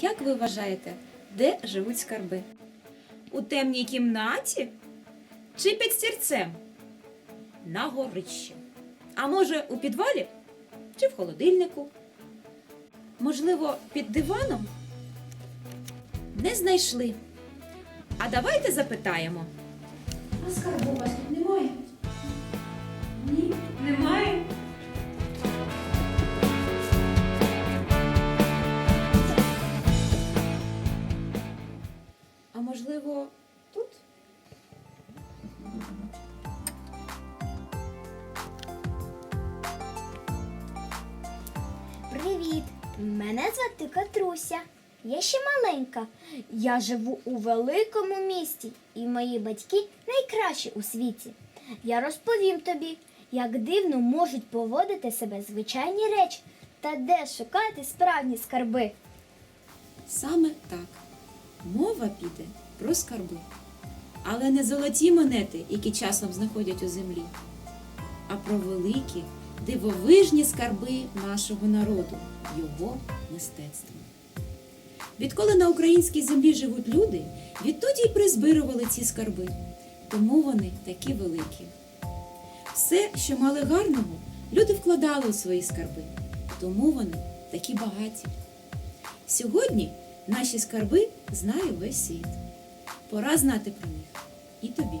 Як ви вважаєте, де живуть скарби? У темній кімнаті чи під стільцем? На горищі. А може, у підвалі чи в холодильнику? Можливо, під диваном? Не знайшли. А давайте запитаємо. А скарбу у вас тут немає? Можливо, тут? Привіт! Мене звати Катруся. Я ще маленька. Я живу у великому місті, і мої батьки найкращі у світі. Я розповім тобі, як дивно можуть поводити себе звичайні речі та де шукати справні скарби. Саме так. Мова піде про скарби. Але не золоті монети, які часом знаходять у землі, а про великі, дивовижні скарби нашого народу, його мистецтва. Відколи на українській землі живуть люди, відтоді й призбирували ці скарби, тому вони такі великі. Все, що мали гарного, люди вкладали у свої скарби, тому вони такі багаті. Сьогодні наші скарби знає весь світ. Пора знати про них і тобі.